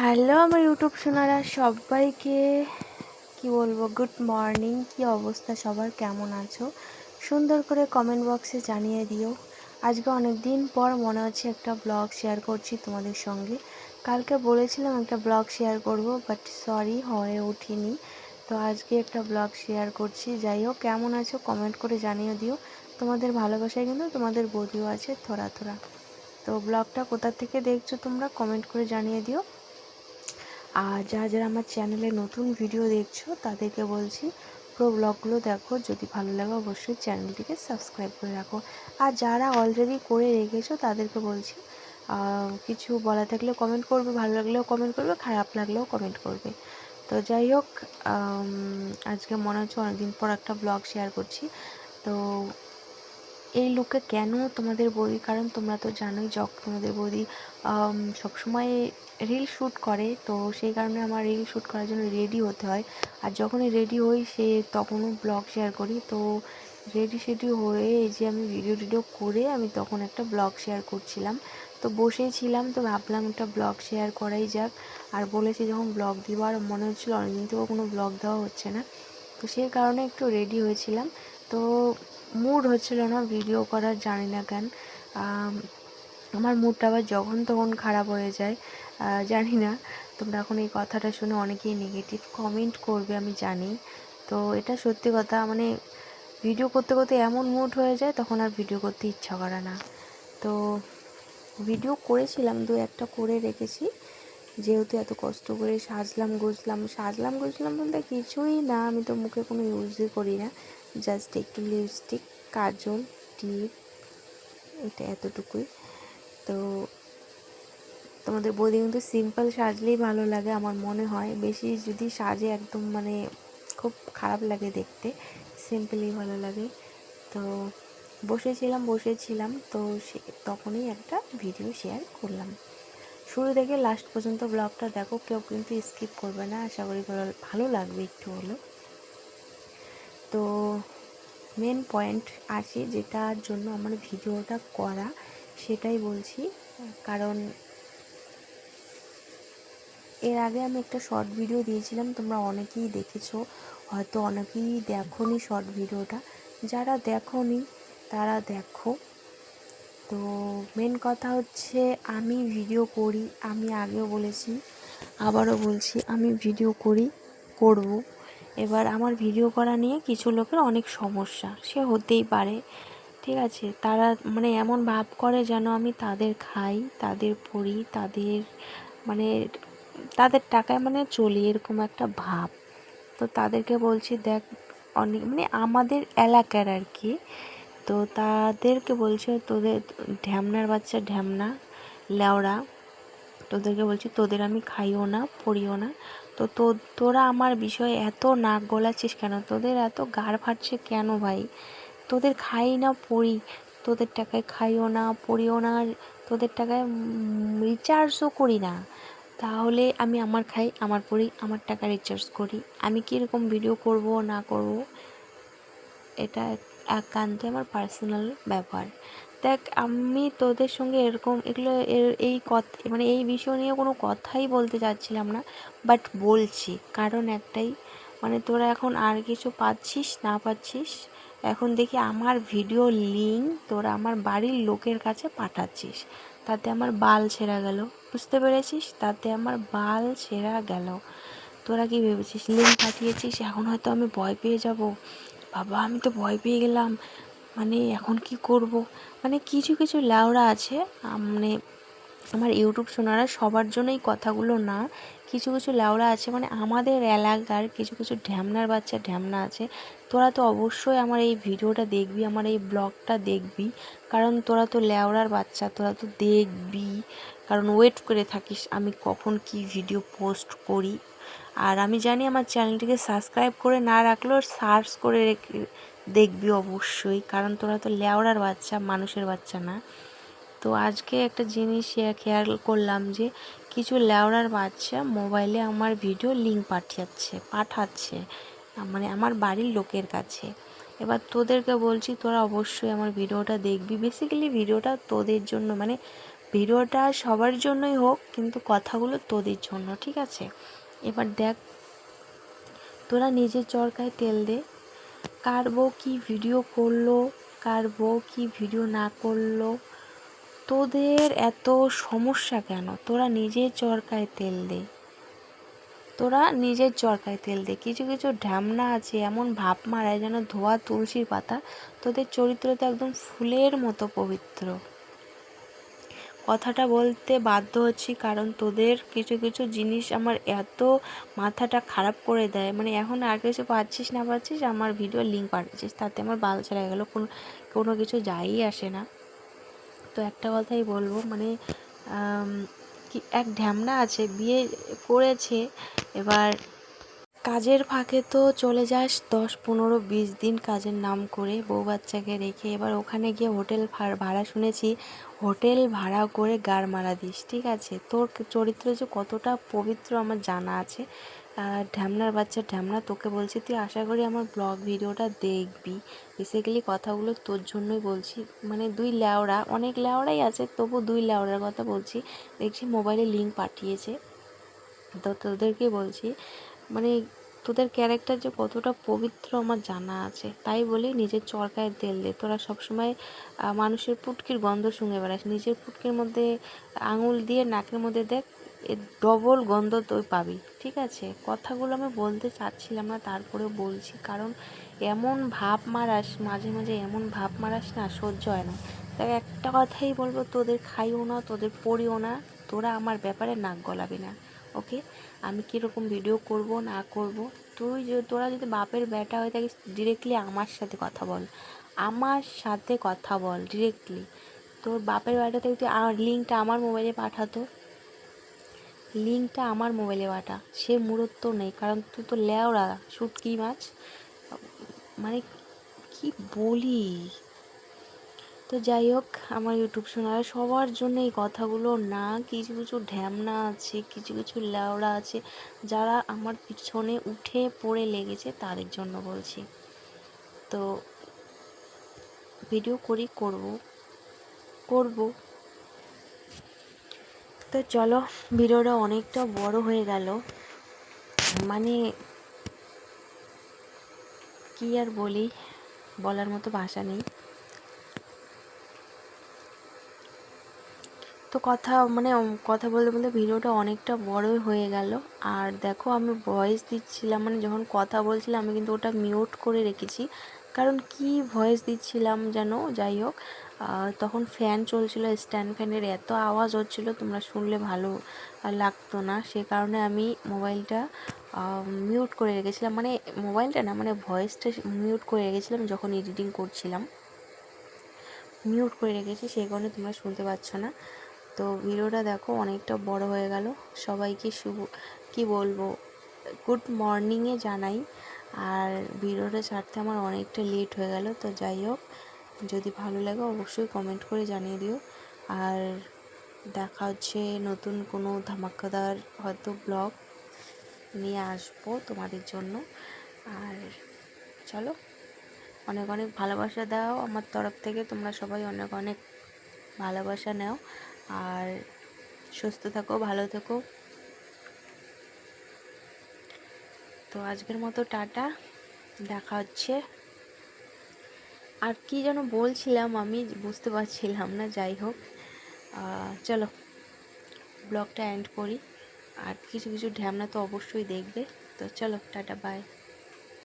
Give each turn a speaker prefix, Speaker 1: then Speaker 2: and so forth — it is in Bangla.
Speaker 1: হ্যালো আমার ইউটিউব শোনারা সবাইকে কি বলব? গুড মর্নিং কি অবস্থা? সবার কেমন আছো? সুন্দর করে কমেন্ট বক্সে জানিয়ে দিও। আজকে অনেক দিন পর মনে হচ্ছে একটা ব্লগ শেয়ার করছি তোমাদের সঙ্গে। কালকে বলেছিলাম একটা ব্লগ শেয়ার করব বাট সরি হয়ে ওঠেনি। তো আজকে একটা ব্লগ শেয়ার করছি। যাই হোক, কেমন আছো? কমেন্ট করে জানিয়ে দিও। তোমাদের ভালোবাসায় কিন্তু তোমাদের বৌদিও আছে, থোড়া থোড়া। তো ব্লগটা কোথা থেকে দেখছ তোমরা কমেন্ট করে জানিয়ে দিও। আর যারা যারা আমার চ্যানেলে নতুন ভিডিও দেখছ, তাদেরকে বলছি, পুরো ব্লগগুলো দেখো। যদি ভালো লাগে, অবশ্যই চ্যানেলটিকে সাবস্ক্রাইব করে রাখো। আর যারা অলরেডি করে রেখেছো, তাদেরকে বলছি কিছু বলা থাকলে কমেন্ট করবে, ভালো লাগলেও কমেন্ট করবে, খারাপ লাগলেও কমেন্ট করবে। তো যাই হোক আজকে মনে হচ্ছে অনেকদিন পর একটা ব্লগ শেয়ার করছি। তো এই লুকে কেন তোমাদের বৌদি? কারণ তোমরা তো জানোই যখন তোমাদের বৌদি সবসময় রিল শ্যুট করে। তো সেই কারণে আমার রিল শ্যুট করার জন্য রেডি হতে হয়। আর যখনই রেডি হই, সে তখনও ব্লগ শেয়ার করি। তো রেডি সেডি হয়ে এই যে আমি ভিডিও টিডিও করে আমি তখন একটা ব্লগ শেয়ার করছিলাম। তো বসেই ছিলাম তো ভাবলাম একটা ব্লগ শেয়ার করাই যাক। আর বলেছি যখন ব্লগ দিব, আর মনে হচ্ছিল অনেকদিন থেকেও কোনো ব্লগ দেওয়া হচ্ছে না। তো সেই কারণে একটু রেডি হয়েছিলাম। তো মুড হচ্ছিল না ভিডিও করার জানি না কেন। আমার মুডটা আবার যখন তখন খারাপ হয়ে যায় জানি না। তোমরা এখন এই কথাটা শুনে অনেকেই নেগেটিভ কমেন্ট করবে, আমি জানি। তো এটা সত্যি কথা মানে ভিডিও করতে করতে এমন মুড হয়ে যায়, তখন আর ভিডিও করতে ইচ্ছা করে না। তো ভিডিও করেছিলাম, দু একটা করে রেখেছি। যেহেতু এত কষ্ট করে সাজলাম, গুজলাম সাজলাম, গুজলাম বলতে কিছুই না, আমি তো মুখে কোনো ইউজই করি না। জাস্ট একটু লিপস্টিক কাজল টিপ এটা এতটুকুই। তো তোমাদের বৌদি কিন্তু সিম্পল সাজলেই ভালো লাগে আমার মনে হয়। বেশি যদি সাজে একদম মানে খুব খারাপ লাগে দেখতে সিম্পলই ভালো লাগে। তো বসেছিলাম বসেছিলাম, তো সে তখনই একটা ভিডিও শেয়ার করলাম। শুরু থেকে লাস্ট পর্যন্ত ব্লগটা দেখো, কেউ কিন্তু স্কিপ করবে না। আশা করি ভালো লাগবে একটু হলো তো মেন পয়েন্ট আসি যেটার জন্য আমার ভিডিওটা করা, সেটাই বলছি। কারণ এর আগে আমি একটা শর্ট ভিডিও দিয়েছিলাম, তোমরা অনেকেই দেখেছ, হয়তো অনেকেই দেখোনি শর্ট ভিডিওটা যারা দেখোনি, তারা দেখো। তো মেন কথা হচ্ছে, আমি ভিডিও করি, আমি আগেও বলেছি, আবারও বলছি, আমি ভিডিও করি, করব। এবার আমার ভিডিও করা নিয়ে কিছু লোকের অনেক সমস্যা, সে হতেই পারে। ঠিক আছে, তারা মানে এমন ভাব করে যেন আমি তাদের খাই, তাদের পড়ি, তাদের মানে তাদের টাকায় মানে চলি, এরকম একটা ভাব। তো তাদেরকে বলছি, দেখ, অনেক মানে আমাদের এলাকার আর কি, তো তাদেরকে বলছে, তোদের ঢ্যামনার বাচ্চা ঢ্যামনা, লেওড়া, তোদেরকে বলছি, তোদের আমি খাইও না, পড়িও না তো তো, তোরা আমার বিষয়ে এত নাক গলাচ্ছিস কেন? তোদের এত গাড় ফাটছে কেন ভাই? তোদের খাই না পড়ি, তোদের টাকায় খাইও না, পড়িও না তোদের টাকায় রিচার্জও করি না। তাহলে আমি আমার খাই, আমার পড়ি, আমার টাকা রিচার্জ করি। আমি কীরকম ভিডিও করব, না করব? এটা একান্তে আমার পার্সোনাল ব্যাপার। দেখ, আমি তোদের সঙ্গে এরকম, এগুলো এই কথা মানে এই বিষয় নিয়ে কোনো কথাই বলতে চাচ্ছিলাম না বাট বলছি। কারণ একটাই মানে তোরা এখন আর কিছু পাচ্ছিস, না পাচ্ছিস, এখন দেখি আমার ভিডিও লিঙ্ক তোরা আমার বাড়ির লোকের কাছে পাঠাচ্ছিস। তাতে আমার বাল ছেঁড়া গেল, বুঝতে পেরেছিস? তাতে আমার বাল ছেঁড়া গেল। তোরা কি ভেবেছিস? লিঙ্ক পাঠিয়েছিস, এখন হয়তো আমি ভয় পেয়ে যাব। বাবা, আমি তো ভয় পেয়ে গেলাম। মানে এখন কি করব? মানে কিছু কিছু ল্যাওড়া আছে মানে আমার ইউটিউব শোনারা সবার জন্যই কথাগুলো না। কিছু কিছু ল্যাওড়া আছে মানে আমাদের এলাকার কিছু কিছু ঢ্যামনার বাচ্চা ঢ্যামনা আছে, তোরা তো অবশ্যই আমার এই ভিডিওটা দেখবি, আমার এই ব্লগটা দেখবি। কারণ তোরা তো ল্যাওড়ার বাচ্চা, তোরা তো দেখবি। কারণ ওয়েট করে থাকিস, আমি কখন কি ভিডিও পোস্ট করি। আর আমি জানি আমার চ্যানেলটিকে সাবস্ক্রাইব করে না রাখলেও সার্চ করে দেখবি অবশ্যই, কারণ তোরা তো লেওড়ার বাচ্চা, মানুষের বাচ্চা না। তো আজকে একটা জিনিস খেয়াল করলাম যে, কিছু লেওড়ার বাচ্চা মোবাইলে আমার ভিডিও লিঙ্ক পাঠাচ্ছে পাঠাচ্ছে মানে আমার বাড়ির লোকের কাছে। এবার তোদেরকে বলছি, তোরা অবশ্যই আমার ভিডিওটা দেখবি। বেসিক্যালি ভিডিওটা তোদের জন্য মানে ভিডিওটা সবার জন্যই হোক, কিন্তু কথাগুলো তোদের জন্য, ঠিক আছে? এবার দেখ, তোরা নিজের চরকায় তেল দে। কার বউ কী ভিডিও করল, কার বউ কী ভিডিও না করল, তোদের এত সমস্যা কেন? তোরা নিজের চরকায় তেল দে। তোরা নিজের চরকায় তেল দে। কিছু কিছু ঢ্যামনা আছে, এমন ভাব মারায় যেন ধোয়া তুলসীর পাতা তোদের চরিত্র তো একদম ফুলের মতো পবিত্র। কথাটা বলতে বাধ্য হচ্ছি, কারণ তোদের কিছু কিছু জিনিস আমার এত মাথাটা খারাপ করে দেয়। মানে এখন আর কিছু পাচ্ছিস, না পাচ্ছিস, আমার ভিডিও লিঙ্ক পাঠাচ্ছিস তাতে আমার বাল ছেড়ে গেলো, কোনো কোনো কিছু যাই আসে না। তো একটা কথাই বলব মানে কি, এক ঢ্যামনা আছে, বিয়ে করেছে, এবার কাজের ফাঁকে তো চলে যাস, দশ, পনেরো, বিশ দিন কাজের নাম করে বউ বাচ্চাকে রেখে এবার ওখানে গিয়ে হোটেল ভাড়া শুনেছি, হোটেল ভাড়া করে গাড় মারা দিস, ঠিক আছে? তোর চরিত্র যে কতটা পবিত্র আমার জানা আছে। ঢ্যামনার বাচ্চা ঢ্যামনা, তোকে বলছি তুই আশা করি আমার ব্লগ ভিডিওটা দেখবি। বেসিক্যালি কথাগুলো তোর জন্যই বলছি। মানে দুই ল্যাওড়া অনেক ল্যাওড়াই আছে, তবু দুই ল্যাওড়ার কথা বলছি। দেখছি মোবাইলে লিঙ্ক পাঠিয়েছে। তো তোদেরকে বলছি মানে তোদের ক্যারেক্টার যে কতটা পবিত্র আমার জানা আছে। তাই বলি নিজের চরকায় তেল দে। তোরা সবসময় মানুষের পুটকির গন্ধ শুঙে বেড়াস। নিজের পুটকির মধ্যে আঙুল দিয়ে নাকের মধ্যে দেখ ডবল গন্ধ তুই পাবি। ঠিক আছে? কথাগুলো আমি বলতে চাচ্ছিলাম না, তারপরেও বলছি। কারণ এমন ভাব মারাস, মাঝে মাঝে এমন ভাব মারাস না, সহ্য হয় না। তাই একটা কথাই বলব, তোদের খাইও না, তোদের পড়িও না, তোরা আমার ব্যাপারে নাক গলাবি না। ওকে? আমি কীরকম ভিডিও করব, না করব? তুই তোরা যদি বাপের ব্যাটা হয়ে থাকিস ডিরেক্টলি আমার সাথে কথা বল। আমার সাথে কথা বল ডিরেক্টলি তোর বাপের ব্যাটা থেকে তুই আমার লিঙ্কটা আমার মোবাইলে পাঠাতো লিঙ্কটা আমার মোবাইলে পাঠা। সে মূরত্ব নেই, কারণ তুই তো লেওড়া, শুটকি মাছ। মানে কি বলি তো যাই হোক, আমার ইউটিউব শোনার সবার জন্য এই কথাগুলো না, কিছু কিছু ঢ্যামনা আছে, কিছু কিছু ল্যাওড়া আছে, যারা আমার পিছনে উঠে পড়ে লেগেছে তাদের জন্য বলছি। তো ভিডিও করি, করব করব। তো চলো, ভিডিওটা অনেকটা বড় হয়ে গেল। মানে কি আর বলি, বলার মতো ভাষা নেই। তো কথা মানে কথা বলতে বলতে ভিডিওটা অনেকটা বড়ই হয়ে গেল। আর দেখো, আমি ভয়েস দিচ্ছিলাম মানে যখন কথা বলছিলাম, আমি কিন্তু ওটা মিউট করে রেখেছি। কারণ কি ভয়েস দিচ্ছিলাম যেন, যাই হোক তখন ফ্যান চলছিল স্ট্যান্ড ফ্যানের এত আওয়াজ হচ্ছিল, তোমরা শুনলে ভালো লাগতো না। সে কারণে আমি মোবাইলটা মিউট করে রেখেছিলাম। মানে মোবাইলটা না মানে ভয়েসটা মিউট করে রেখেছিলাম যখন এডিটিং করছিলাম। মিউট করে রেখেছি সেই কারণে তোমরা শুনতে পাচ্ছ না। তো ভিডিওটা দেখো, অনেকটা বড় হয়ে গেল। সবাইকে শুভ, কি বলব, গুড মর্নিংয়ে জানাই। আর ভিডিওটা ছাড়তে আমার অনেকটা লেট হয়ে গেল, তো যাই হোক, যদি ভালো লাগে অবশ্যই কমেন্ট করে জানিয়ে দিও। আর দেখা হচ্ছে নতুন কোনো ধামাকাদার হয়তো ব্লগ নিয়ে আসব তোমাদের জন্য। আর চলো, অনেক অনেক ভালোবাসা দাও আমার তরফ থেকে, তোমরা সবাই অনেক অনেক ভালোবাসা নাও। আর সুস্থ থাকো, ভালো থেকো। তো আজকের মতো টাটা, দেখা হচ্ছে। আর কি যেন বলছিলাম আমি, বুঝতে পারছিলাম না, যাই হোক। চলো, ব্লগটা এন্ড করি। আর কিছু কিছু ঢ্যামনা তো অবশ্যই দেখবে। তো চলো, টাটা বাই